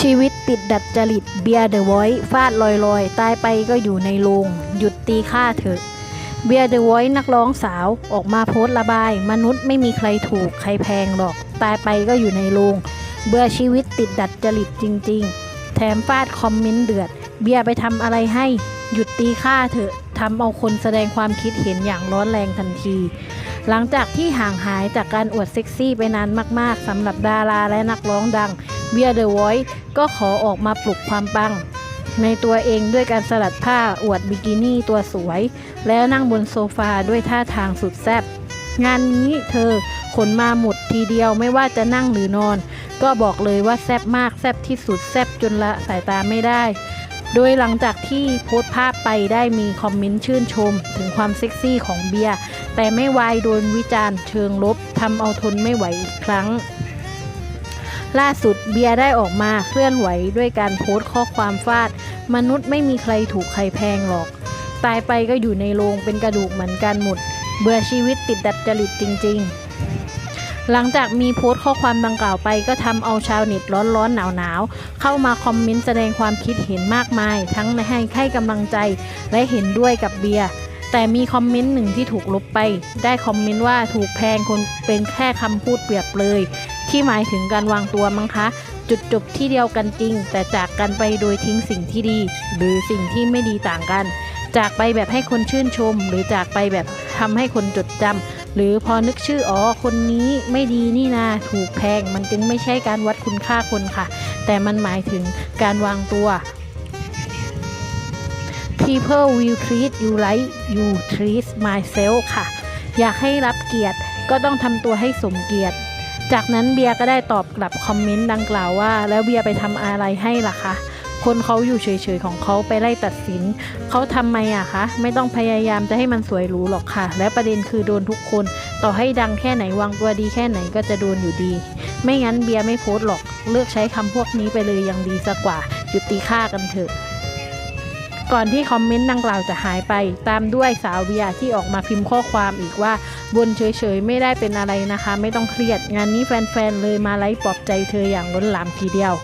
ชีวิตติดดัดจริตเบียร์เดอะไวท์ฟาดลอยๆ ตายไปก็อยู่ในโรงหยุดตีค่าเถอะ เบียร์เดอะไวท์นักร้องสาวออกมาโพสต์ระบาย มนุษย์ไม่มีใครถูกใครแพงหรอก ตายไปก็อยู่ในโรงเบื่อชีวิตติดดัดจริตจริง ๆ แถมฟาดคอมเมนต์เดือด เบียร์ไปทำอะไรให้ หยุดตีค่าเถอะทำเอาคนแสดงความคิดเห็นอย่างร้อนแรงทันที หลังจากที่ห่างหายจากการอวดเซ็กซี่ไปนานมากๆสำหรับดาราและนักร้องดัง เบียร์เดอะไวท์ก็ขอออกมาปลุกความปัง ในตัวเองด้วยการสลัดผ้าอวดบิกินี่ตัวสวย แล้วนั่งบนโซฟาด้วยท่าทางสุดแซ่บงานนี้เธอขนมาหมดทีเดียวไม่ว่าจะนั่งหรือนอน ก็บอกเลยว่าแซ่บมากแซ่บที่สุดแซ่บจนละสายตาไม่ได้ โดยหลังจากที่โพสต์ภาพไปได้มีคอมเมนต์ชื่นชม ถึงความเซ็กซี่ของเบียร์แต่ไม่วายโดนวิจารณ์เชิงลบทำเอาทนไม่ไหวอีกครั้ง ล่าสุดเบียร์ได้ออกมาเคลื่อนไหวด้วยการโพสต์ข้อความฟาด มนุษย์ไม่มีใครถูกใครแพงหรอก ตายไปก็อยู่ในโรงเป็นกระดูกเหมือนกันหมด เบื่อชีวิตติดดัดจริตจริง ๆ หลังจากมีโพสต์ข้อความดังกล่าวไปก็ทำเอาชาวเน็ตร้อนๆหนาวๆ เข้ามาคอมเมนต์แสดงความคิดเห็นมากมาย ทั้งให้ให้กำลังใจและเห็นด้วยกับเบียร์ แต่มีคอมเมนต์หนึ่งที่ถูกลบไป ได้คอมเมนต์ว่าถูกแพงคนเป็นแค่คำพูดเปรียบเลย ที่หมายถึงการวางตัวมั้งคะ จุดจบที่เดียวกันจริง แต่จากกันไปโดยทิ้งสิ่งที่ดี หรือสิ่งที่ไม่ดีต่างกัน จากไปแบบให้คนชื่นชม หรือจากไปแบบทำให้คนจดจำหรือพอนึกชื่ออ๋อคนนี้ไม่ดีนี่นาถูกแพงมันจึงไม่ใช่การวัดคุณค่าคนค่ะ แต่มันหมายถึงการวางตัว people will treat you like you treat myself ค่ะ อยากให้รับเกียรติก็ต้องทำตัวให้สมเกียรติ จากนั้นเบียร์ก็ได้ตอบกลับคอมเมนต์ดังกล่าวว่า แล้วเบียร์ไปทำอะไรให้ล่ะคะคนเขาอยู่เฉยๆของเขาไปไล่ตัดสิน เขาทำไมอะคะ ไม่ต้องพยายามจะให้มันสวยหรูหรอกค่ะ และประเด็นคือโดนทุกคน ต่อให้ดังแค่ไหนวางตัวดีแค่ไหนก็จะโดนอยู่ดี ไม่งั้นเบียร์ไม่โพสต์หรอก เลือกใช้คำพวกนี้ไปเลยยังดีสักกว่า หยุดตีค่ากันเถอะ ก่อนที่คอมเมนต์ดังกล่าวจะหายไป ตามด้วยสาวเวียที่ออกมาพิมพ์ข้อความอีกว่าบนเฉยๆ ไม่ได้เป็นอะไรนะคะ ไม่ต้องเครียด งานนี้แฟนๆ เลยมาไลฟ์ปลอบใจเธออย่างล้นหลามทีเดียว